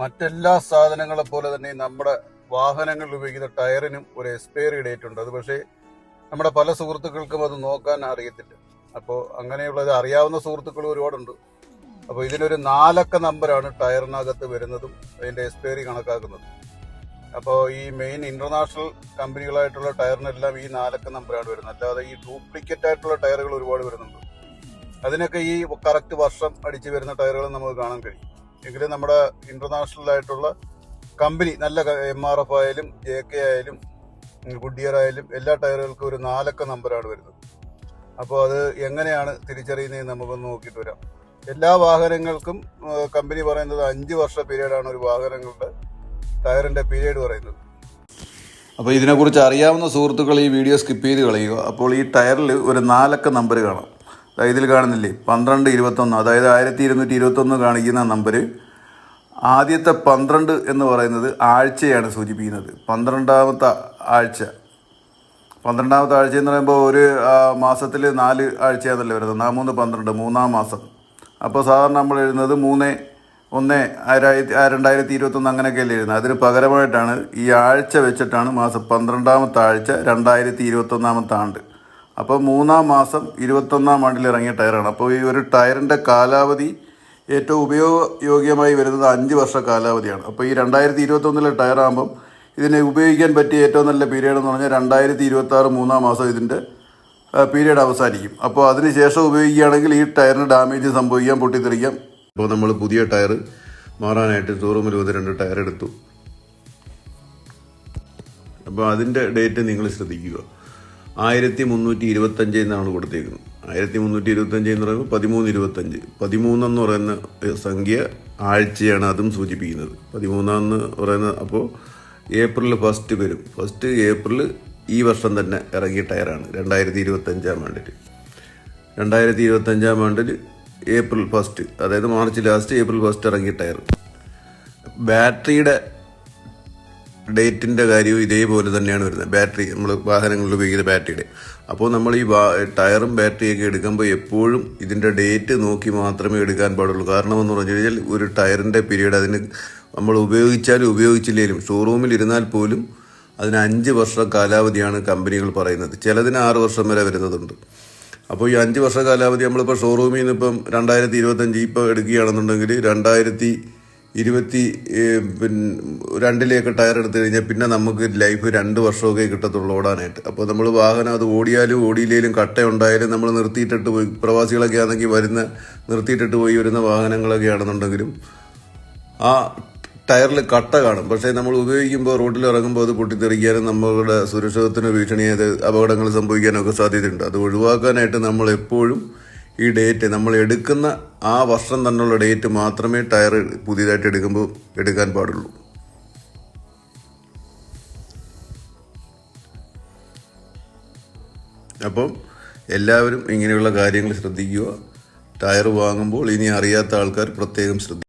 മറ്റെല്ലാ സാധനങ്ങളെ പോലെ തന്നെ നമ്മുടെ വാഹനങ്ങളിൽ ഉപയോഗിക്കുന്ന ടയറിനും ഒരു എക്സ്പയറി ഡേറ്റ് ഉണ്ട്. അത് പക്ഷേ നമ്മുടെ പല സുഹൃത്തുക്കൾക്കും അത് നോക്കാൻ അറിയത്തില്ല. അപ്പോൾ അങ്ങനെയുള്ളത് അറിയാവുന്ന സുഹൃത്തുക്കൾ ഒരുപാടുണ്ട്. അപ്പോൾ ഇതിനൊരു നാലക്ക നമ്പറാണ് ടയറിനകത്ത് വരുന്നതും അതിന്റെ എക്സ്പയറി കണക്കാക്കുന്നത്. അപ്പോൾ ഈ മെയിൻ ഇന്റർനാഷണൽ കമ്പനികളായിട്ടുള്ള ടയറിനെല്ലാം ഈ നാലക്ക നമ്പറാണ് വരുന്നത്. അല്ലാതെ ഈ ഡ്യൂപ്ലിക്കേറ്റ് ആയിട്ടുള്ള ടയറുകൾ ഒരുപാട് വരുന്നുണ്ട്. അതിനൊക്കെ ഈ കറക്റ്റ് വർഷം അടിച്ചു വരുന്ന ടയറുകൾ നമുക്ക് കാണാൻ കഴിയും. എങ്കിലും നമ്മുടെ ഇന്റർനാഷണൽ ആയിട്ടുള്ള കമ്പനി നല്ല എം ആർ എഫ് ആയാലും ജെ കെ ആയാലും ഗുഡിയർ ആയാലും എല്ലാ ടയറുകൾക്കും ഒരു നാലക്ക നമ്പറാണ് വരുന്നത്. അപ്പോൾ അത് എങ്ങനെയാണ് തിരിച്ചറിയുന്നത് നമുക്കൊന്ന് നോക്കിയിട്ട് വരാം. എല്ലാ വാഹനങ്ങൾക്കും കമ്പനി പറയുന്നത് അഞ്ച് വർഷ പീരീഡാണ് ഒരു വാഹനങ്ങളുടെ ടയറിന്റെ പീരീഡ് പറയുന്നത്. അപ്പോൾ ഇതിനെക്കുറിച്ച് അറിയാവുന്ന സുഹൃത്തുക്കൾ ഈ വീഡിയോ സ്കിപ്പ് ചെയ്ത് കളയുക. അപ്പോൾ ഈ ടയറിൽ ഒരു നാലക്ക നമ്പർ കാണാം. ഇതിൽ കാണുന്നില്ലേ? പന്ത്രണ്ട് ഇരുപത്തൊന്ന്. അതായത് ആയിരത്തി ഇരുന്നൂറ്റി ഇരുപത്തൊന്ന് കാണിക്കുന്ന നമ്പർ ആദ്യത്തെ പന്ത്രണ്ട് എന്ന് പറയുന്നത് ആഴ്ചയാണ് സൂചിപ്പിക്കുന്നത്. പന്ത്രണ്ടാമത്തെ ആഴ്ച. പന്ത്രണ്ടാമത്തെ ആഴ്ച എന്ന് പറയുമ്പോൾ ഒരു മാസത്തിൽ നാല് ആഴ്ചയാണല്ലോ വരുന്നത്. നാ മൂന്ന് പന്ത്രണ്ട് മൂന്നാം മാസം. അപ്പോൾ സാധാരണ നമ്മൾ എഴുതുന്നത് മൂന്ന് ഒന്ന് രണ്ടായിരത്തി ഇരുപത്തൊന്ന് അങ്ങനെയൊക്കെയല്ലേ എഴുതുന്നത്. അതിന് പകരമായിട്ടാണ് ഈ ആഴ്ച വെച്ചിട്ടാണ് മാസം പന്ത്രണ്ടാമത്തെ ആഴ്ച രണ്ടായിരത്തി ഇരുപത്തൊന്നാമത്തെ ആണ്ട്. അപ്പോൾ മൂന്നാം മാസം ഇരുപത്തൊന്നാം ആണ്ടിൽ ഇറങ്ങിയ ടയറാണ്. അപ്പോൾ ഈ ഒരു ടയറിന്റെ കാലാവധി ഏറ്റവും ഉപയോഗയോഗ്യമായി വരുന്നത് അഞ്ച് വർഷ കാലാവധിയാണ്. അപ്പോൾ ഈ രണ്ടായിരത്തി ഇരുപത്തൊന്നിലെ ടയറാകുമ്പം ഇതിനെ ഉപയോഗിക്കാൻ പറ്റിയ ഏറ്റവും നല്ല പീരീഡ് എന്ന് പറഞ്ഞാൽ രണ്ടായിരത്തി ഇരുപത്തി ആറ് മൂന്നാം മാസം ഇതിന്റെ പീരീഡ് അവസാനിക്കും. അപ്പോൾ അതിന് ശേഷം ഉപയോഗിക്കുകയാണെങ്കിൽ ഈ ടയറിന് ഡാമേജ് സംഭവിക്കാം പൊട്ടിത്തെറിക്കാം. അപ്പോൾ നമ്മൾ പുതിയ ടയർ മാറാനായിട്ട് ഷോറൂമിൽ വന്ന് രണ്ട് ടയർ എടുത്തു. അപ്പോൾ അതിന്റെ ഡേറ്റ് നിങ്ങൾ ശ്രദ്ധിക്കുക. ആയിരത്തി മുന്നൂറ്റി ഇരുപത്തഞ്ച് എന്നാണ് കൊടുത്തേക്കുന്നത്. ആയിരത്തി മുന്നൂറ്റി ഇരുപത്തഞ്ച് എന്ന് പറയുമ്പോൾ പതിമൂന്ന് ഇരുപത്തഞ്ച് പതിമൂന്നെന്ന് പറയുന്ന സംഖ്യ ആഴ്ചയാണ് അതും സൂചിപ്പിക്കുന്നത്. പതിമൂന്നാന്ന് പറയുന്ന അപ്പോൾ ഏപ്രിൽ ഫസ്റ്റ് വരും. ഫസ്റ്റ് ഏപ്രിൽ ഈ വർഷം തന്നെ ഇറങ്ങിയ ടയറാണ്. രണ്ടായിരത്തി ഇരുപത്തഞ്ചാം ആണ്ടിൽ. രണ്ടായിരത്തി ഇരുപത്തഞ്ചാം ആണ്ടിൽ ഏപ്രിൽ ഫസ്റ്റ് അതായത് മാർച്ച് ലാസ്റ്റ് ഏപ്രിൽ ഫസ്റ്റ് ഇറങ്ങിയ ടയർ. ബാറ്ററിയുടെ ഡേറ്റിന്റെ കാര്യവും ഇതേപോലെ തന്നെയാണ് വരുന്നത്. ബാറ്ററി നമ്മൾ വാഹനങ്ങളിൽ ഉപയോഗിക്കുന്ന ബാറ്ററിയുടെ. അപ്പോൾ നമ്മൾ ഈ ടയറും ബാറ്ററിയൊക്കെ എടുക്കുമ്പോൾ എപ്പോഴും ഇതിന്റെ ഡേറ്റ് നോക്കി മാത്രമേ എടുക്കാൻ പാടുള്ളൂ. കാരണം എന്ന് പറഞ്ഞു കഴിഞ്ഞാൽ ഒരു ടയറിന്റെ പീരീഡ് അതിന് നമ്മൾ ഉപയോഗിച്ചാലും ഉപയോഗിച്ചില്ലെങ്കിലും ഷോറൂമിൽ ഇരുന്നാൽ പോലും അതിന് അഞ്ച് വർഷ കാലാവധിയാണ് കമ്പനികൾ പറയുന്നത്. ചിലതിന് ആറ് വർഷം വരെ വരുന്നതുണ്ട്. അപ്പോൾ ഈ അഞ്ച് വർഷ കാലാവധി നമ്മളിപ്പോൾ ഷോറൂമിൽ നിന്ന് ഇപ്പം രണ്ടായിരത്തി ഇരുപത്തഞ്ച് ഇപ്പോൾ എടുക്കുകയാണെന്നുണ്ടെങ്കിൽ രണ്ടായിരത്തി ഇരുപത്തി പിന്നെ രണ്ടിലേക്ക് ടയർ എടുത്തു കഴിഞ്ഞാൽ പിന്നെ നമുക്ക് ലൈഫ് രണ്ട് വർഷമൊക്കെ കിട്ടത്തുള്ളൂ ഓടാനായിട്ട്. അപ്പോൾ നമ്മൾ വാഹനം അത് ഓടിയാലും ഓടിയില്ലെങ്കിലും കട്ട ഉണ്ടായാലും നമ്മൾ നിർത്തിയിട്ടിട്ട് പോയി. പ്രവാസികളൊക്കെ ആണെങ്കിൽ വരുന്ന നിർത്തിയിട്ടിട്ട് പോയി വരുന്ന വാഹനങ്ങളൊക്കെ ആണെന്നുണ്ടെങ്കിലും ആ ടയറിൽ കട്ട കാണും. പക്ഷേ നമ്മൾ ഉപയോഗിക്കുമ്പോൾ റോഡിൽ ഇറങ്ങുമ്പോൾ അത് പൊട്ടിത്തെറിക്കാനും നമ്മളുടെ സുരക്ഷിതത്തിന് ഭീഷണിയായത് അപകടങ്ങൾ സംഭവിക്കാനൊക്കെ സാധ്യതയുണ്ട്. അത് ഒഴിവാക്കാനായിട്ട് നമ്മൾ എപ്പോഴും ഈ ഡേറ്റ് നമ്മൾ എടുക്കുന്ന ആ വർഷം തന്നെയുള്ള ഡേറ്റ് മാത്രമേ ടയർ പുതിയതായിട്ട് എടുക്കുമ്പോൾ എടുക്കാൻ പാടുള്ളൂ. അപ്പം എല്ലാവരും ഇങ്ങനെയുള്ള കാര്യങ്ങൾ ശ്രദ്ധിക്കുക. ടയർ വാങ്ങുമ്പോൾ ഇനി അറിയാത്ത ആൾക്കാർ പ്രത്യേകം ശ്രദ്ധിക്കുക.